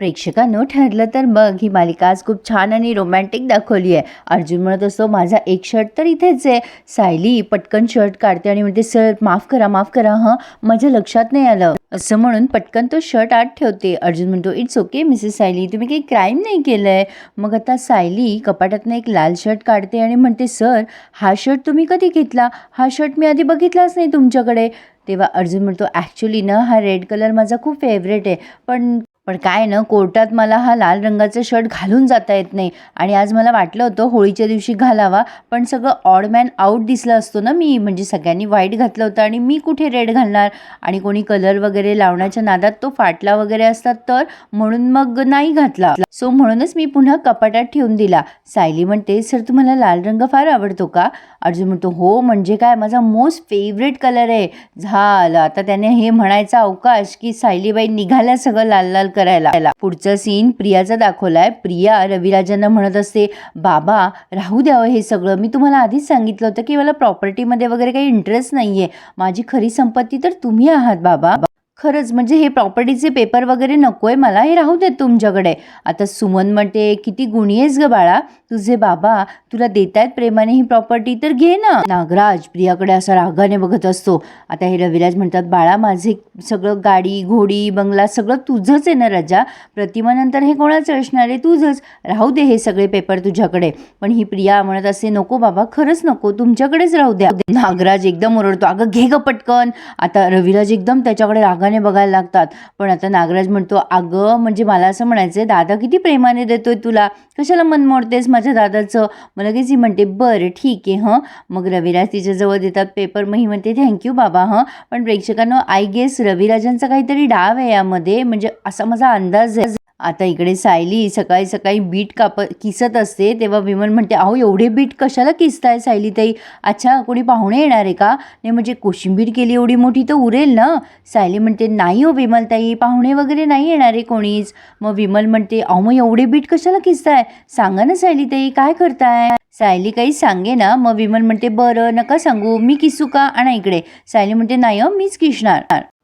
प्रेक्षकांनो ठरलं तर मग ही मालिका आज खूप छान आणि रोमॅन्टिक दाखवली आहे. अर्जुन म्हणत असतो माझा एक शर्ट तर इथेच आहे. सायली पटकन शर्ट काढते आणि म्हणते सर माफ करा माफ करा हं माझ्या लक्षात नाही आलं. असं म्हणून पटकन तो शर्ट आत ठेवते. अर्जुन म्हणतो इट्स ओके मिसेस सायली तुम्ही काही क्राईम नाही केलं आहे मग आता सायली कपाटातनं एक लाल शर्ट काढते आणि म्हणते सर हा शर्ट तुम्ही कधी घेतला? हा शर्ट मी आधी बघितलाच नाही तुमच्याकडे. तेव्हा अर्जुन म्हणतो ॲक्च्युली ना हा रेड कलर माझा खूप फेवरेट आहे. पण पण काय ना कोर्टात मला हा लाल रंगाचा शर्ट घालून जाता येत नाही. आणि आज मला वाटलं होतं होळीच्या दिवशी घालावा पण सगळं ऑड मॅन आऊट दिसलं असतो ना मी. म्हणजे सगळ्यांनी व्हाईट घातलं होतं आणि मी कुठे रेड घालणार? आणि कोणी कलर वगैरे लावण्याच्या नादात तो फाटला वगैरे असतात तर म्हणून मग नाही घातला. सो म्हणूनच मी पुन्हा कपाटात ठेवून दिला. सायली म्हणते सर तुम्हाला लाल रंग फार आवडतो का? अर्जुन म्हणतो हो म्हणजे काय? माझा मोस्ट फेवरेट कलर आहे. झालं. आता त्याने हे म्हणायचा अवकाश की सायलीबाई निघाल्या सगळं लाल लाल करायला. पुढचं सीन प्रियाचा दाखवलाय. प्रिया रविराजांना म्हणत असते बाबा राहू द्यावं हो हे सगळं. मी तुम्हाला आधीच सांगितलं होतं की मला प्रॉपर्टीमध्ये वगैरे काही इंटरेस्ट नाहीये. माझी खरी संपत्ती तर तुम्ही आहात बाबा. खरंच म्हणजे हे प्रॉपर्टीचे पेपर वगैरे नको आहे मला हे राहू देत तुमच्याकडे. आता सुमन म्हणते किती गुणी आहेस ग बाळा. तुझे बाबा तुला देतायत प्रेमाने ही प्रॉपर्टी तर घे ना. नागराज प्रियाकडे असा रागाने बघत असतो. आता हे रविराज म्हणतात बाळा माझे सगळं गाडी घोडी बंगला सगळं तुझंच आहे ना राजा. प्रतिमानंतर हे कोणाचं असणार आहे? तुझंच. राहू दे हे सगळे पेपर तुझ्याकडे. पण ही प्रिया म्हणत असे नको बाबा खरंच नको. तुमच्याकडेच राहू द्या. नागराज एकदम ओरडतो अगं घे ग पटकन. आता रविराज एकदम त्याच्याकडे रागाने बघायला लागतात. पण आता नागराज म्हणतो अगं म्हणजे मला असं म्हणायचं दादा किती प्रेमाने देतोय तुला? कशाला मन मोडतेस माझ्या दादाचं? मग लगेच ही म्हणते बरं ठीक आहे हं. मग रविराज तिच्याजवळ देतात पेपर मग ही म्हणते थँक्यू बाबा हं. पण प्रेक्षकांना आय गेस रविराजांचा काहीतरी डाव आहे यामध्ये. म्हणजे असा माझा अंदाज आहे. आता इकडे सायली सकाळी सकाळी बीट काप किसत असते तेव्हा विमल म्हणते अहो एवढे बीट कशाला किसताय सायली ताई? अच्छा कोणी पाहुणे येणार आहे का? नाही म्हणजे कोशिंबीर केली एवढी मोठी तर उरेल ना? सायली म्हणते नाही हो विमल ताई पाहुणे वगैरे नाही येणार आहे कोणीच. मग विमल म्हणते अहो मग एवढे बीट कशाला किसताय? सांगा ना सायली ताई काय करताय? सायली काही सांगे ना मग विमल म्हणते बरं नका सांगू मी किसू का? आणा इकडे. सायली म्हणते नाही हो मीच किसणार.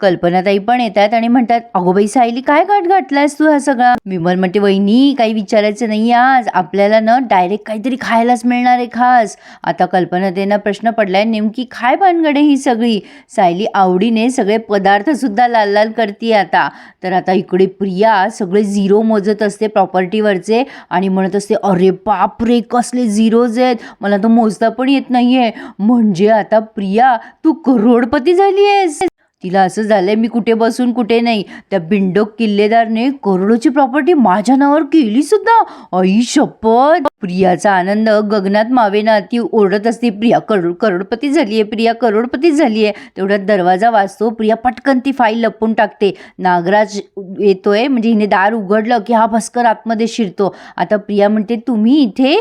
कल्पनाताई पण येतात आणि म्हणतात अहो बाई सायली काय गाठ घातलायस तू हा सगळा? विमल म्हणते वहिनी काही विचारायचं नाही आज. आपल्याला ना डायरेक्ट काहीतरी खायलाच मिळणार आहे खास. आता कल्पनाताईंना प्रश्न पडलाय नेमकी काय भानगडे ही सगळी? सायली आवडीने सगळे पदार्थ सुद्धा लाल लाल करते आता. तर आता इकडे प्रिया सगळे झिरो मोजत असते प्रॉपर्टीवरचे आणि म्हणत असते अरे बाप रे कसले झिरोज आहेत. मला तर मोजता पण येत नाहीये. म्हणजे आता प्रिया तू करोडपती झाली आहेस तिला असं झालंय मी कुठे बसून कुठे नाही. त्या बिंडोक किल्लेदारने करोडोची प्रॉपर्टी माझ्या नावावर केली सुद्धा. आई शपथ. प्रियाचा आनंद गगनात मावेना ती ओरडत असते प्रिया करोड करोडपती झाली आहे प्रिया करोडपती झाली आहे तेवढ्यात दरवाजा वाजतो प्रिया पटकन ती फाईल लपून टाकते. नागराज येतोय म्हणजे हिने दार उघडलं की हा भस्कर आतमध्ये शिरतो. आता प्रिया म्हणते तुम्ही इथे?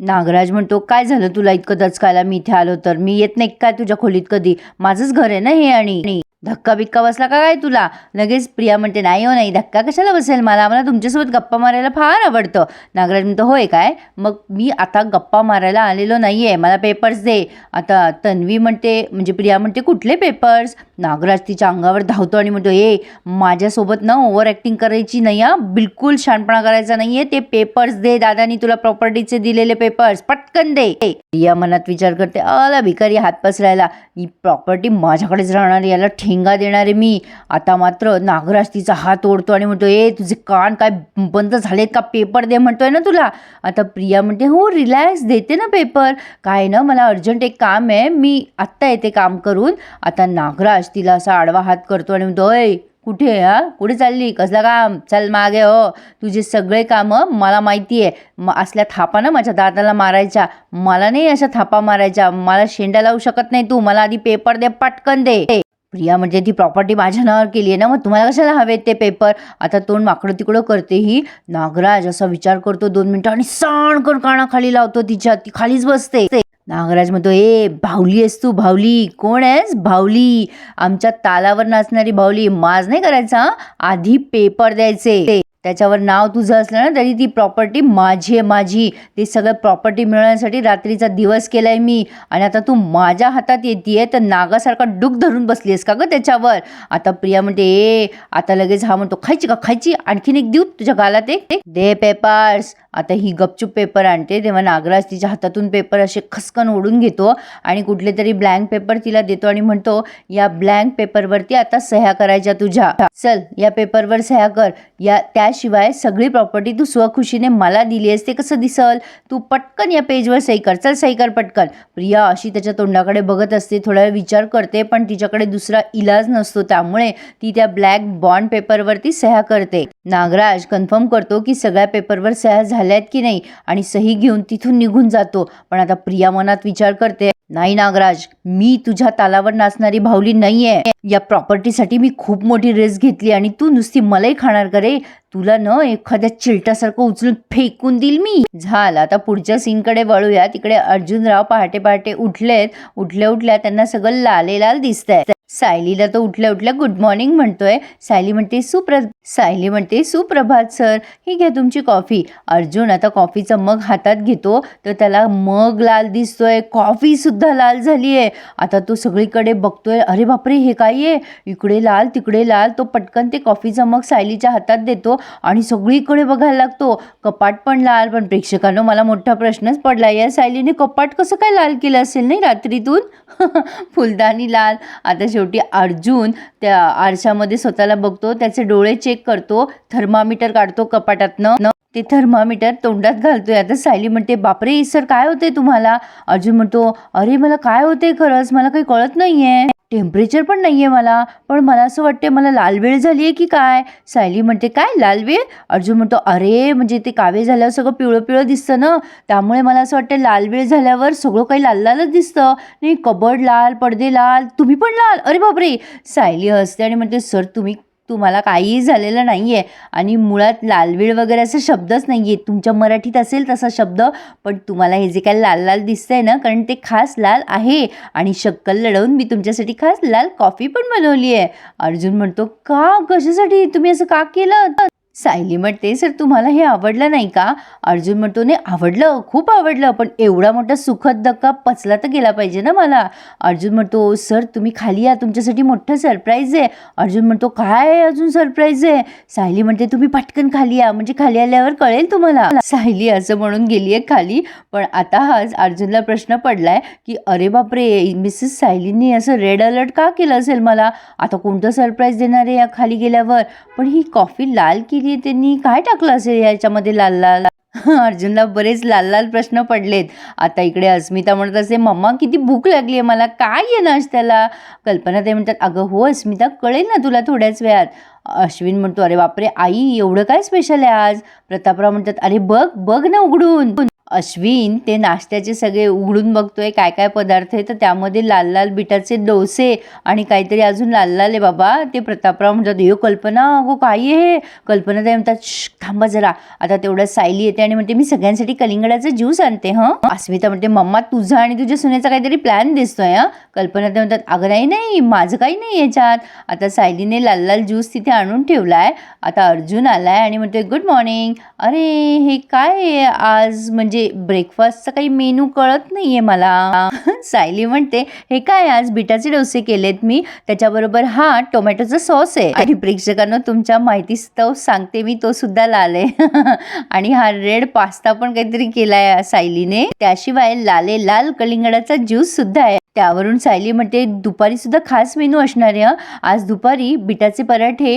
नागराज म्हणतो काय झालं तुला इतकं दचकायला? मी इथे आलो तर. मी येत नाही काय तुझ्या खोलीत कधी? माझंच घर आहे ना हे आणि धक्का बिक्का बसला का काय तुला? लगेच प्रिया म्हणते नाही हो नाही धक्का कशाला बसेल मला? मला तुमच्यासोबत गप्पा मारायला फार आवडतं. नागराज म्हणतो होय काय? मग मी आता गप्पा मारायला आलेलो नाही आहे मला पेपर्स दे. आता तन्वी म्हणते म्हणजे प्रिया म्हणते कुठले पेपर्स नागराज तिच्या अंगावर धावतो आणि म्हणतो ए माझ्यासोबत ना ओव्हर ॲक्टिंग करायची नाही हा. बिलकुल शहाणपणा करायचा नाही आहे ते पेपर्स दे दादानी तुला प्रॉपर्टीचे दिलेले पेपर्स पटकन दे. प्रिया मनात विचार करते अला भिकारी हात पसरायला. ही प्रॉपर्टी माझ्याकडेच राहणार याला ठेंगा देणारे मी. आता मात्र नागराज तिचा हात ओढतो आणि म्हणतो ए तुझे कान काय बंद झालेत का? पेपर दे म्हणतोय ना तुला. आता प्रिया म्हणते हो रिलॅक्स देते ना पेपर. काय ना मला अर्जंट एक काम आहे. मी आत्ता येते काम करून. आता नागराज तिला असा आडवा हात करतो आणि म्हणतो अय कुठे हा? कुठे चालली? कसलं काम? चल मागे हो. तुझे सगळे कामं मला माहिती आहे. म असल्या थापा ना माझ्या दादाला मारायच्या. मला नाही अशा थापा मारायच्या. मला शेंड्या लावू शकत नाही तू. मला आधी पेपर दे पटकन दे. प्रिया म्हणजे ती प्रॉपर्टी माझ्या नावावर केली आहे ना मग तुम्हाला कशाला हवेत ते पेपर आता तोंड माकडं तिकडं करते ही. नागराज असा विचार करतो दोन मिनटं आणि सणकर कानाखाली लावतो तिच्या ती खालीच बसते. नागराज म्हणतो ए भावली आहेस तू भावली कोण आहेस? भावली आमच्या तालावर नाचणारी भावली माज नाही करायचा आधी पेपर द्यायचे. त्याच्यावर नाव तुझं असलं ना तरी ती प्रॉपर्टी माझी आहे माझी. ते सगळं प्रॉपर्टी मिळवण्यासाठी रात्रीचा दिवस केलाय मी. आणि आता तू माझ्या हातात येते तर नागासारखा डुक धरून बसली आहेस का गं त्याच्यावर? आता प्रिया म्हणते ए आता लगेच हा म्हणतो खायची का खायची? आणखीन एक देऊ तुझ्या गालात एक? दे पेपर्स आता ही गपचूप पेपर आणते. तेव्हा नागराज तिच्या हातातून पेपर असे खसकन ओढून घेतो आणि कुठले तरी ब्लँक पेपर तिला देतो आणि म्हणतो या ब्लँक पेपरवरती आता सह्या करायच्या तुझ्या. चल या पेपरवर सह्या कर. या त्या त्याशिवाय सगळी प्रॉपर्टी तू स्वखुशीने मला दिली आहेस ते कसं दिसल? तू पटकन या पेजवर सही कर. चल सही कर पटकन. प्रिया अशी त्याच्या तोंडाकडे बघत असते थोडा वेळ विचार करते पण तिच्याकडे दुसरा इलाज नसतो त्यामुळे ती त्या ब्लॅक बॉन्ड पेपरवरती सह्या करते. नागराज कन्फर्म करतो की सगळ्या पेपरवर सह्या झाल्यात की नाही आणि सही घेऊन तिथून निघून जातो. पण आता प्रिया मनात विचार करते नाही नागराज मी तुझ्या तालावर नाचणारी भावली नाहीये. या प्रॉपर्टीसाठी मी खूप मोठी रिस्क घेतली आणि तू नुसती मलाही खाणार करे तुला न एखाद्या चिलटासारखं उचलून फेकून देईल मी. झालं. आता पुढच्या सीनकडे वळूया. तिकडे अर्जुनराव पहाटे पहाटे उठलेत. उठल्या उठल्या त्यांना सगळं लालेलाल दिसतंय. सायलीला तर उठल्या उठल्या गुड मॉर्निंग म्हणतोय. सायली म्हणते सुप्र सायली म्हणते सुप्रभात सर ही घ्या तुमची कॉफी अर्जुन आता कॉफीचा मग हातात घेतो. तर त्याला मग लाल दिसतोय. कॉफी सुद्धा लाल झाली आहे आता तो सगळीकडे बघतोय. अरे बापरे हे काय आहे? इकडे लाल तिकडे लाल. तो पटकन ते कॉफीचा मग सायलीच्या हातात देतो आणि सगळीकडे बघायला लागतो. कपाट पण लाल पण प्रेक्षकांनो मला मोठा प्रश्नच पडला. या सायलीने कपाट कसं काय लाल केलं असेल नाही रात्रीतून? फुलदाणी लाल. आता शेवटी अर्जुन त्या आरशामध्ये स्वतःला बघतो त्याचे डोळे चेक करतो थर्मामीटर काढतो कपाटातनं. न ते थर्मामीटर तोंडात घालतोय. आता सायली म्हणते बापरे सर काय होते तुम्हाला? अर्जुन म्हणतो अरे मला काय होते खरंच? मला काही कळत नाहीये. टेम्परेचर पण नाही आहे मला. पण मला असं वाटते मला लाल वेळ झाली आहे की काय? सायली म्हणते काय? लाल वेळ? अर्जुन म्हणतो अरे म्हणजे ते कावे झाल्यावर सगळं पिवळं पिवळं दिसतं ना? त्यामुळे मला असं वाटतं लाल वेळ झाल्यावर सगळं काही लाल लालच दिसतं. नाही कबड लाल पडदे लाल तुम्ही पण लाल. अरे बापरे! सायली हसते आणि म्हणते सर तुम्ही तुम्हाला काहीही झालेलं नाही आहे आणि मुळात लालवीळ वगैरे असे शब्दच नाही आहे तुमच्या मराठीत असेल तसा शब्द पण तुम्हाला हे जे काय लाल लाल दिसतं आहे ना कारण ते खास लाल आहे. आणि शक्कल लढवून मी तुमच्यासाठी खास लाल कॉफी पण बनवली आहे अर्जुन म्हणतो का? कशासाठी? तुम्ही असं का केलं? सायली म्हणते सर तुम्हाला हे आवडलं नाही का? अर्जुन म्हणतो नाही आवडलं खूप आवडलं पण एवढा मोठा सुखद धक्का पचला तर गेला पाहिजे ना मला. अर्जुन म्हणतो सर तुम्ही खाली या तुमच्यासाठी मोठं सरप्राईज आहे. अर्जुन म्हणतो काय आहे अजून सरप्राईज आहे? सायली म्हणते तुम्ही पटकन खाली या म्हणजे खाली आल्यावर कळेल तुम्हाला. सायली असं म्हणून गेली आहे खाली पण आता हाच अर्जुनला प्रश्न पडलाय की अरे बापरे मिसेस सायलींनी असं रेड अलर्ट का केलं असेल मला? आता कोणतं सरप्राईज देणार आहे या खाली गेल्यावर? पण ही कॉफी लाल केली की त्यांनी काय टाकलं असेल याच्यामध्ये लाल लाल? अर्जुनला बरेच लाल लाल प्रश्न पडलेत. आता इकडे अस्मिता म्हणत असे मम्मा किती भूक लागली आहे मला काय आहे नाश्त्याला कल्पना ते म्हणतात अगं हो अस्मिता कळेल ना तुला थोड्याच वेळात. अश्विन म्हणतो अरे बापरे आई एवढं काय स्पेशल आहे आज? प्रतापराव म्हणतात अरे बघ बघ ना उघडून. अश्विन ते नाश्त्याचे सगळे उघडून बघतोय काय काय पदार्थ आहे तर त्यामध्ये लाल लाल बिटाचे डोसे आणि काहीतरी अजून लाल लाल आहे बाबा ते प्रतापराव म्हणतात यो कल्पना अगो काही आहे कल्पना ते म्हणतात थांबा जरा आता तेवढ्या सायली येते आणि म्हणते मी सगळ्यांसाठी कलिंगडाचा ज्यूस आणते हं? अस्मिता म्हणते मम्मा तुझा आणि तुझ्या सुनेचा काहीतरी प्लॅन दिसतोय हं? कल्पना ते म्हणतात अगं नाही नाही माझं काही नाही याच्यात. आता सायलीने लाल लाल ज्यूस तिथे आणून ठेवलाय. आता अर्जुन आलाय आणि म्हणतोय गुड मॉर्निंग. अरे हे काय आहे आज? म्हणजे म्हणजे ब्रेकफास्टचा काही मेनू कळत नाहीये मला. सायली म्हणते हे काय आज बिटाचे डोसे केलेत मी? त्याच्याबरोबर हा टोमॅटोचा सॉस आहे. आणि प्रेक्षकांना तुमच्या माहितीस्तव सांगते मी तो सुद्धा लाल. आहे आणि हा रेड पास्ता पण काहीतरी केलाय सायलीने. त्याशिवाय लाले लाल कलिंगडाचा ज्यूस सुद्धा आहे. त्यावरून सायली म्हणते दुपारी सुद्धा खास मेनू असणार आहे आज दुपारी बिटाचे पराठे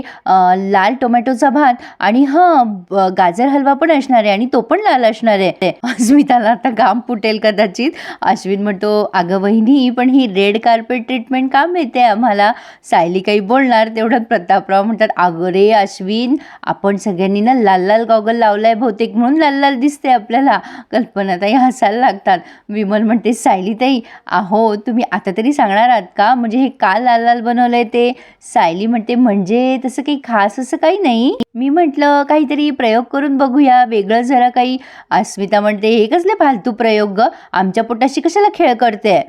लाल टोमॅटोचा भात आणि हां गाजर हलवा पण असणार आहे आणि तो पण लाल असणार आहे. अस्मिताला आता काम फुटेल कदाचित. अश्विन म्हणतो अगं वहिनी पण ही रेड कार्पेट ट्रीटमेंट का मिळते आम्हाला? सायली काही बोलणार तेवढ्यात प्रतापराव म्हणतात अगं रे अश्विन आपण सगळ्यांनी ना लाल लाल गॉगल लावलाय बहुतेक म्हणून लाल लाल दिसते आपल्याला. कल्पनाताई हसायला लागतात. विमल म्हणते सायली ताई आहो तुम्ही आता तरी सांगणार आहात का? म्हणजे हे का लाल लाल बनवलंय ते? सायली म्हणते म्हणजे तसं काही खास असं काही नाही. मी म्हटलं काहीतरी प्रयोग करून बघूया वेगळं जरा काही. अस्मिता म्हणते हे कसले फालतू प्रयोग ग? आमच्या पोटाशी कशाला खेळ करते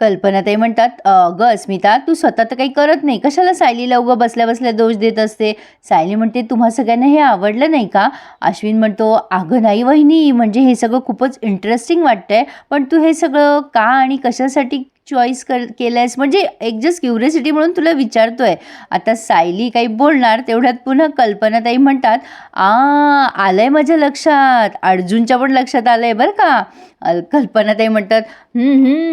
कल्पना ते म्हणतात अगं अस्मिता तू स्वतः तर काही करत नाही. कशाला सायलीला उगं बसल्या बसल्या दोष देत असते? सायली म्हणते तुम्हा सगळ्यांना हे आवडलं नाही का? अश्विन म्हणतो अगं नाही वहिनी म्हणजे हे सगळं खूपच इंटरेस्टिंग वाटतंय पण तू हे सगळं का आणि कशासाठी चॉईस कर केलंयस म्हणजे एक जस्ट क्युरिसिटी म्हणून तुला विचारतोय. आता सायली काही बोलणार तेवढ्यात पुन्हा कल्पनाताई म्हणतात आ आलंय माझ्या लक्षात. अर्जुनच्या पण लक्षात आलंय बरं का. अल- कल्पनाताई म्हणतात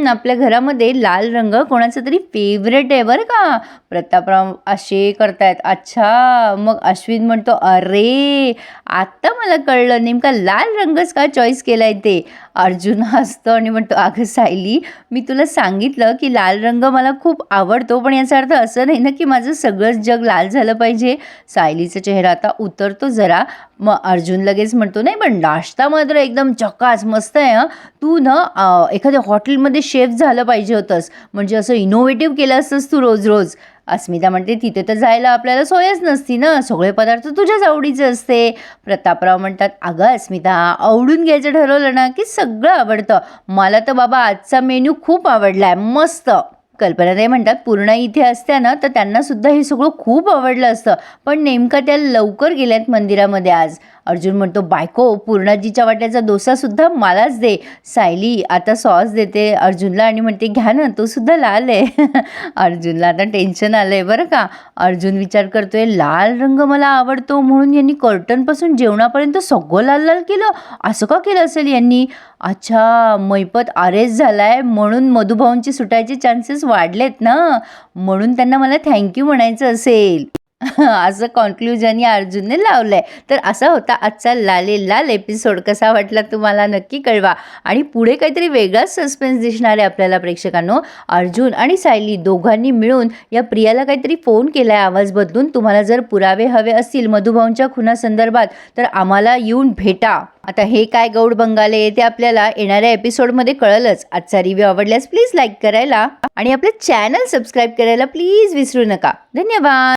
आपल्या घरामध्ये लाल रंग कोणाचा तरी फेवरेट आहे बरं का. प्रतापराव असे करतायत. अच्छा. मग अश्विन म्हणतो अरे आत्ता मला कळलं नेमका लाल रंगच का चॉईस केलाय ते? अर्जुन हसतो आणि म्हणतो अगं सायली मी तुला सांगितलं की लाल रंग मला खूप आवडतो पण याचा अर्थ असं नाही ना की माझं सगळंच जग लाल झालं पाहिजे. सायलीचा चेहरा आता उतरतो जरा. मग अर्जुन लगेच म्हणतो नाही पण नाश्ता मात्र एकदम चकास मस्त आहे तू ना एखाद्या हॉटेलमध्ये शेफ झालं पाहिजे होतंस. म्हणजे असं इनोव्हेटिव्ह केलं असतंस तू रोज रोज. अस्मिता म्हणते तिथे तर जायला आपल्याला सोयच नसती ना. सगळे पदार्थ तुझ्याच आवडीचे असते. प्रतापराव म्हणतात अगं अस्मिता आवडून घ्यायचं ठरवलं ना की सगळं आवडतं. मला तर बाबा आजचा मेन्यू खूप आवडला आहे मस्त कल्पनाताई म्हणतात पूर्ण इथे असत्या ना तर त्यांनासुद्धा हे सगळं खूप आवडलं असतं. पण नेमकं त्या लवकर गेल्यात मंदिरामध्ये आज. अर्जुन म्हणतो बायको पूर्णाजीच्या वाट्याचा डोसासुद्धा मलाच दे. सायली आता सॉस देते अर्जुनला आणि म्हणते घ्या ना तो सुद्धा लाल आहे. अर्जुनला आता टेन्शन आलं आहे बरं का. अर्जुन विचार करतोय लाल रंग मला आवडतो म्हणून यांनी कर्टनपासून जेवणापर्यंत सगळं लाल लाल केलं? असं का केलं असेल यांनी? अच्छा मैपत अरेच झाला आहे म्हणून मधुभाऊंची सुटायचे चान्सेस वाढलेत ना. म्हणून त्यांना मला थँक्यू म्हणायचं असेल. असं कॉन्क्लुजन या अर्जुनने लावलंय. तर असा होता आजचा लाले लाल एपिसोड कसा वाटला तुम्हाला नक्की कळवा. आणि पुढे काहीतरी वेगळाच सस्पेन्स दिसणार आहे आपल्याला प्रेक्षकांनो अर्जुन आणि सायली दोघांनी मिळून या प्रियाला काहीतरी फोन केला आहे आवाज बदलून. तुम्हाला जर पुरावे हवे असतील मधुभाऊंच्या खुनासंदर्भात तर आम्हाला येऊन भेटा. आता हे काय गौड बंगाले ते आपल्याला येणाऱ्या एपिसोडमध्ये कळलंच. आजचा रिव्ह्यू आवडल्यास प्लीज लाईक करायला. आणि आपलं चॅनल सबस्क्राईब करायला प्लीज विसरू नका. धन्यवाद.